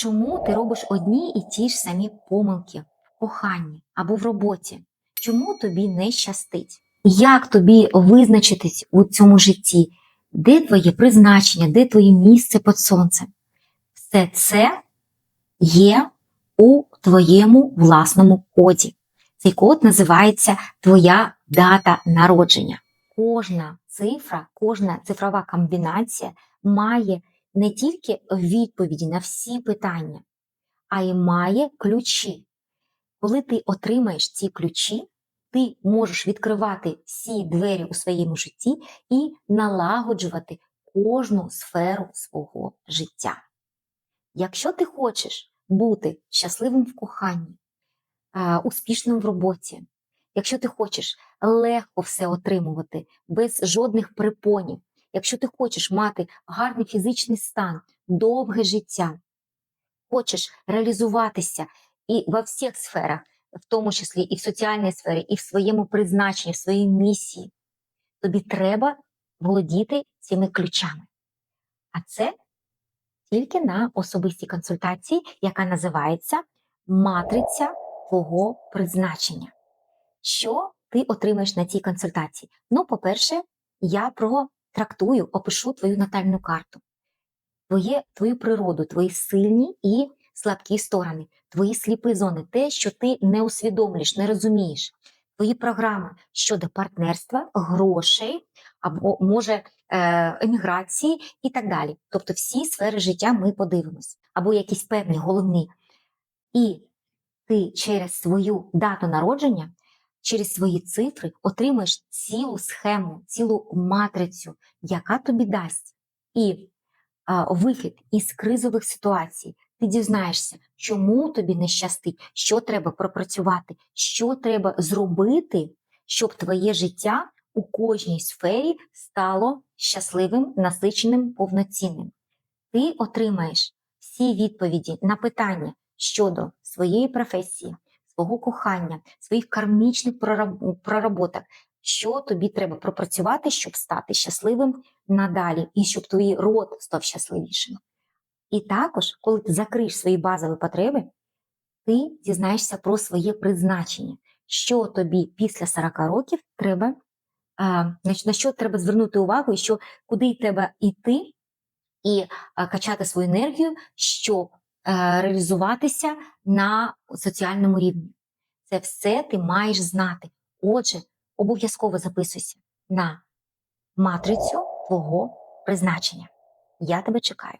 Чому ти робиш одні і ті ж самі помилки в коханні або в роботі? Чому тобі не щастить? Як тобі визначитись у цьому житті? Де твоє призначення, де твоє місце під сонцем? Все це є у твоєму власному коді. Цей код називається Твоя дата народження. Кожна цифра, кожна цифрова комбінація має не тільки відповіді на всі питання, а й має ключі. Коли ти отримаєш ці ключі, ти можеш відкривати всі двері у своєму житті і налагоджувати кожну сферу свого життя. Якщо ти хочеш бути щасливим в коханні, успішним в роботі, якщо ти хочеш легко все отримувати без жодних припонів, якщо ти хочеш мати гарний фізичний стан, довге життя, хочеш реалізуватися і во всіх сферах, в тому числі і в соціальній сфері, і в своєму призначенні, в своїй місії, тобі треба володіти цими ключами. А це тільки на особистій консультації, яка називається матриця твого призначення. Що ти отримаєш на цій консультації? Ну, по-перше, я протрактую, опишу твою натальну карту, твоє, твою природу, твої сильні і слабкі сторони, твої сліпі зони, те, що ти не усвідомлюєш, не розумієш, твої програми щодо партнерства, грошей або може е, еміграції і так далі. Тобто всі сфери життя ми подивимось, або якісь певні головні. І ти через свою дату народження, через свої цифри отримаєш цілу схему, цілу матрицю, яка тобі дасть і а, вихід із кризових ситуацій. Ти дізнаєшся, чому тобі не щастить, що треба пропрацювати, що треба зробити, щоб твоє життя у кожній сфері стало щасливим, насиченим, повноцінним. Ти отримаєш всі відповіді на питання щодо своєї професії, свого кохання, своїх кармічних прораб- проработок, що тобі треба пропрацювати, щоб стати щасливим надалі, і щоб твій род став щасливішим. І також, коли ти закриєш свої базові потреби, ти дізнаєшся про своє призначення, що тобі після 40 років треба, а, на що- треба звернути увагу, і що куди треба йти і а, качати свою енергію, щоб е, реалізуватися на соціальному рівні. Це все ти маєш знати. Отже, обов'язково записуйся на матрицю твого призначення. Я тебе чекаю.